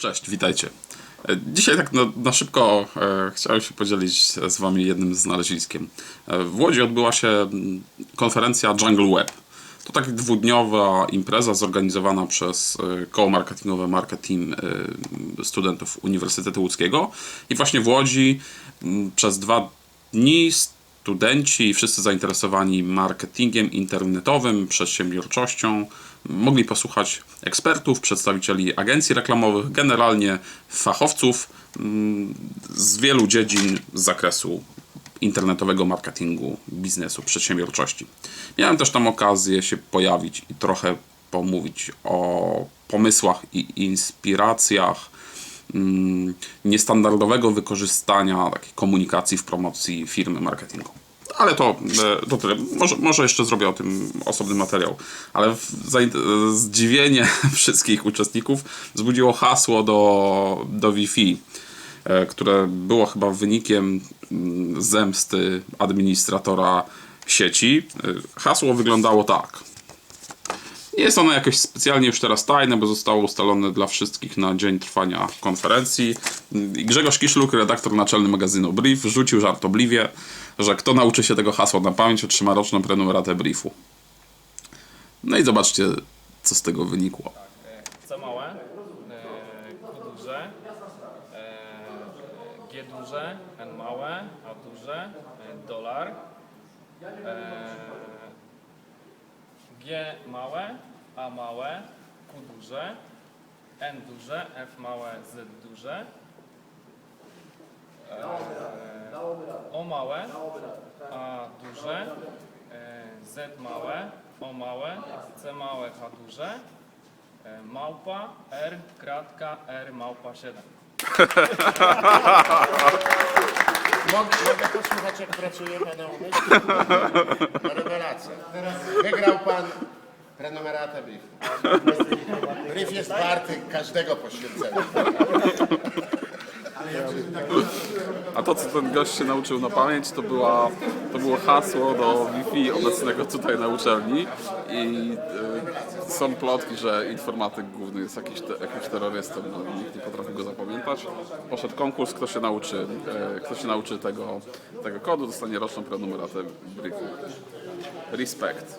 Cześć, witajcie. E, Dzisiaj tak na, na szybko e, chciałem się podzielić z Wami jednym znaleziskiem. E, w Łodzi odbyła się konferencja Jungle Web. To taka dwudniowa impreza zorganizowana przez e, koło marketingowe Market Team e, studentów Uniwersytetu Łódzkiego. I właśnie w Łodzi przez dwa dni studenci i wszyscy zainteresowani marketingiem internetowym, przedsiębiorczością mogli posłuchać ekspertów, przedstawicieli agencji reklamowych, generalnie fachowców mm, z wielu dziedzin z zakresu internetowego marketingu, biznesu, przedsiębiorczości. Miałem też tam okazję się pojawić i trochę pomówić o pomysłach i inspiracjach niestandardowego wykorzystania takiej komunikacji w promocji firmy marketingu. Ale to, e, to tyle. Może, może jeszcze zrobię o tym osobny materiał. Ale e, zdziwienie wszystkich uczestników wzbudziło hasło do, do Wi-Fi, e, które było chyba wynikiem mm, zemsty administratora sieci. Hasło wyglądało tak. Nie jest ono jakoś specjalnie już teraz tajne, bo zostało ustalone dla wszystkich na dzień trwania konferencji. Grzegorz Kiszluk, redaktor naczelny magazynu Brief, rzucił żartobliwie, że kto nauczy się tego hasła na pamięć, otrzyma roczną prenumeratę Briefu. No i zobaczcie, co z tego wynikło. C małe, e, Q duże, e, G duże, N małe, A duże, e, dolar, e, G małe, A małe, Q duże, N duże, F małe, Z duże, e, O małe, A duże, e, Z małe, O małe, C małe, H duże, E, Małpa R kratka R małpa 7. Mogę, mogę posłuchać, jak pracuje Pana umysł? Rewelacja. Wygrał Pan prenumeratę Briefu. Brief jest warty każdego poświęcenia. A to, co ten gość się nauczył na pamięć, to, była, to było hasło do Wi-Fi obecnego tutaj na uczelni i y, są plotki, że informatyk główny jest jakiś, te, jakimś terrorystą, no, nikt nie potrafi go zapamiętać. Poszedł konkurs, kto się nauczy, y, kto się nauczy tego, tego kodu, dostanie roczną prenumeratę briefu. Respekt.